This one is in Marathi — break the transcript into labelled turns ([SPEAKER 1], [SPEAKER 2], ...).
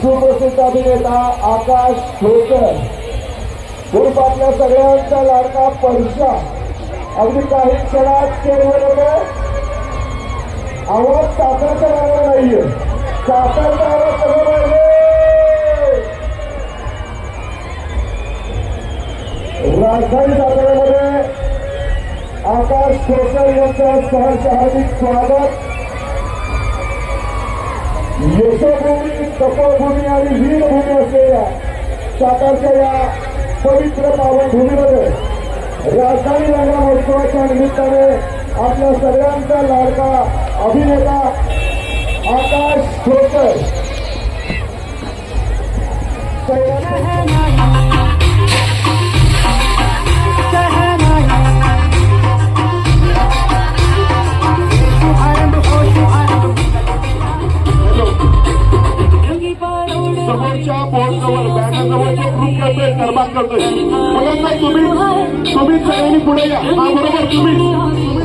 [SPEAKER 1] सुप्रसिद्ध अभिनेता आकाश ठोकर. उर्फ आपल्या सगळ्यांचा लाडका परशा अगदी काही क्षणात केवळ आवाज साखरचा लागला नाहीये. साखरचा आवाज कसा पाहिजे राजधानी साताऱ्यामध्ये आकाश ठोकर यांचं सहर्ष स्वागत. यशोभूमी तपोभूमी आणि वीरभूमी असलेल्या सातारच्या या पवित्र पावनभूमीमध्ये राजधानी रंगा महोत्सवाच्या निमित्ताने आपल्या सगळ्यांचा लाडका अभिनेता आकाश ठोकर
[SPEAKER 2] समोरच्या बोर्डजवळ बॅनरजवळ जो ग्रुप करतोय. करतोय मुलांना तुम्ही तुम्ही सगळ्यांनी पुढे या. बरोबर तुम्ही.